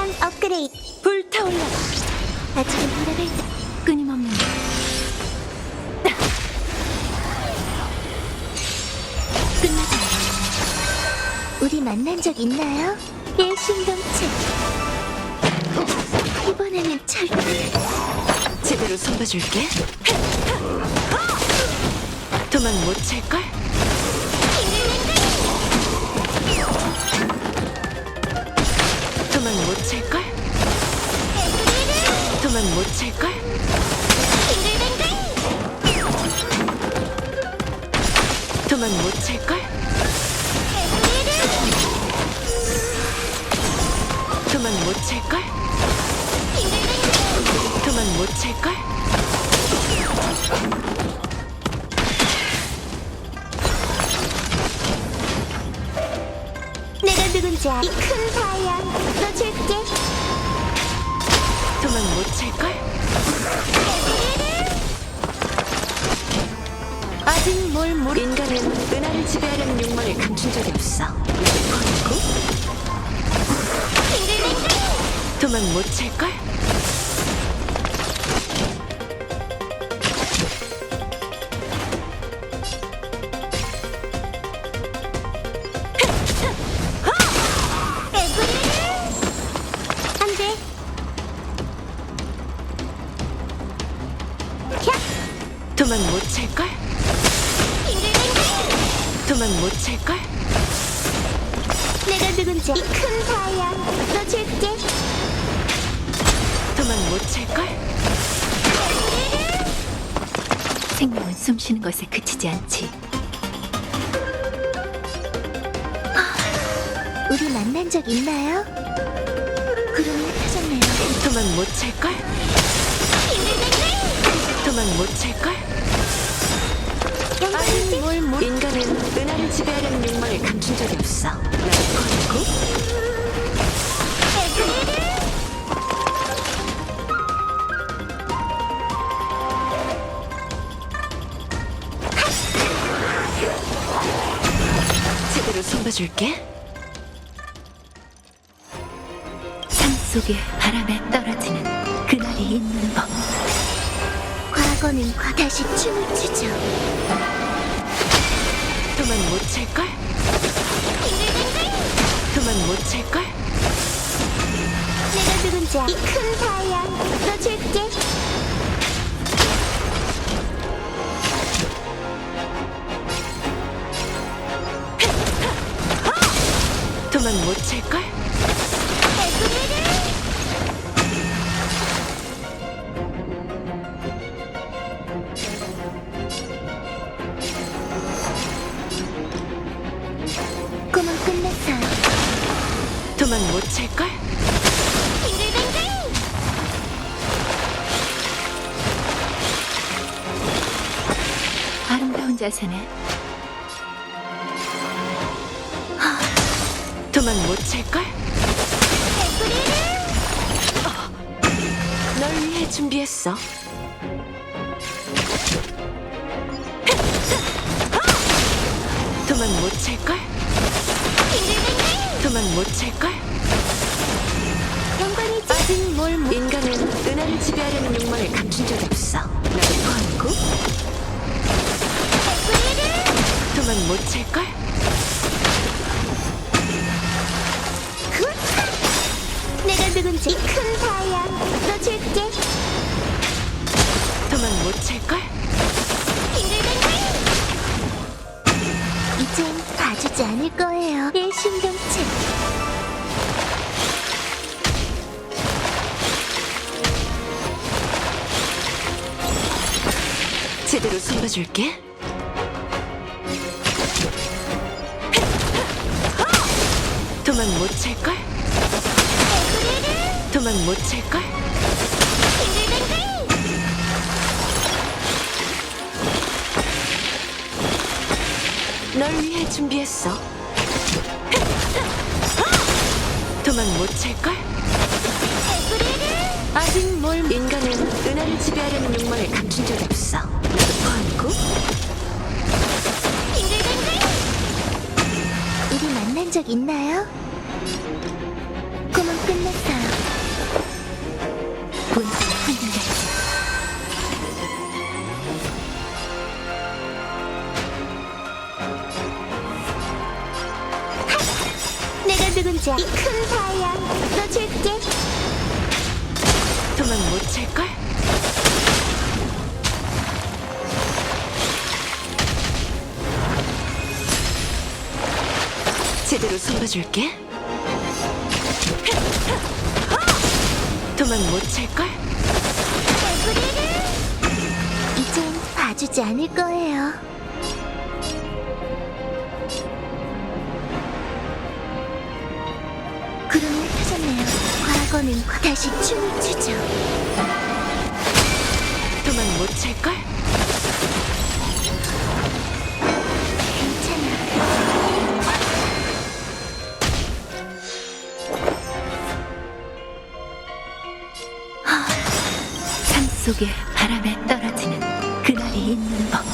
사양 업그레이드. 불타올라 아직은 돌아갈 때 끊임없는 끝나자. 우리 만난 적 있나요? 일심동체. 이번에는 절대 제대로 손봐줄게. 도망 못 찰걸? 못 찰걸? 도망 못 찰걸? 도망 못 찰걸? 도망 못 찰걸? 내가 누군지 이큰 사양 뭘 모르 인간은 은하를 지배하려는 욕망을 감춘 적이 없어 도망 못 찰걸? 안돼 도망 못 찰걸? 도망 못 찰걸? 내가 누군지 이큰 사양 너 줄게 도망 못 찰걸? 생명은 숨쉬는 것에 그치지 않지. 우리 만난 적 있나요? 구름이 흩어졌네요 도망 못 찰걸? 도망 못 찰걸? 영광이지? 지배하려는 욕망을 감춘 적이 없어. 나를 버리고 제대로 손봐줄게. 삶 속에 바람에 떨어지는 그날이 있는 법. 과거는 과 다시 춤을 추죠 도망 못 찰걸? 도망 못 찰걸? 내가 누군지 이 큰 사양 너 줄게 도망 못 찰걸? 도망 못 찰걸? 아름다운 자세네. 도망 못 찰걸? 어, 널 위해 준비했어. 도망 못 찰걸? 도망 못 찰걸? 아직 뭘 모... 인간은 은하를 지배하려는 욕망을 감춘 적이 없어. 나를 버리고 도망 못 찰걸? 굿! 내가 누군지 이큰 사양 너 줄게 도망 못 찰걸? 제대로 손봐줄게. 도망 못 찰걸? 도망 못 찰걸? 널 위해 준비했어. 도망 못 찰걸? 아직 뭘 인간은 나를 지배하려는 욕망을 감춘 적이 없어. 이거 아니고? 이리 만난 적 있나요? 꿈은 끝났어요. 문을 흔들어. 내가 누군지 이 큰 사양 너 줄게 도망 못찰걸? 제대로 숨어줄게. 도망 못 찰걸? 이젠 봐주지 않을 거예요. 구름을 타셨네요. 과거는 다시 춤을 추죠. 도망 못 찰걸? 속에 바람에 떨어지는 그날이 있는 법.